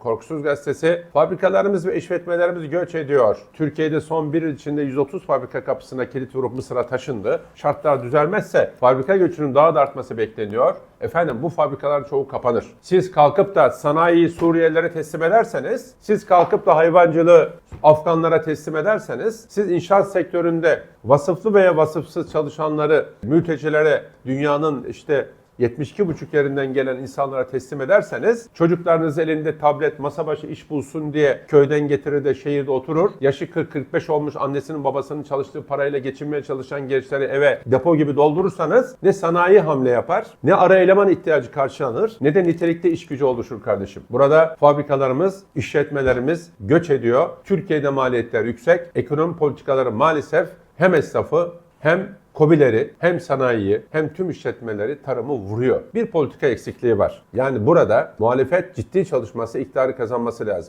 Korkusuz Gazetesi, fabrikalarımız ve işletmelerimiz göç ediyor. Türkiye'de son bir yıl içinde 130 fabrika kapısına kilit vurup Mısır'a taşındı. Şartlar düzelmezse fabrika göçünün daha da artması bekleniyor. Efendim bu fabrikaların çoğu kapanır. Siz kalkıp da sanayiyi Suriyelilere teslim ederseniz, siz kalkıp da hayvancılığı Afganlara teslim ederseniz, siz inşaat sektöründe vasıflı veya vasıfsız çalışanları mültecilere dünyanın işte 72,5 yerinden gelen insanlara teslim ederseniz çocuklarınız elinde tablet, masa başı iş bulsun diye köyden getirir de şehirde oturur. Yaşı 40-45 olmuş annesinin babasının çalıştığı parayla geçinmeye çalışan gençleri eve depo gibi doldurursanız ne sanayi hamle yapar, ne ara eleman ihtiyacı karşılanır, ne de nitelikte iş gücü oluşur kardeşim. Burada fabrikalarımız, işletmelerimiz göç ediyor. Türkiye'de maliyetler yüksek. Ekonomi politikaları maalesef hem esnafı hem KOBİ'leri hem sanayiyi hem tüm işletmeleri tarımı vuruyor. Bir politika eksikliği var. Yani burada muhalefet ciddi çalışması iktidarı kazanması lazım.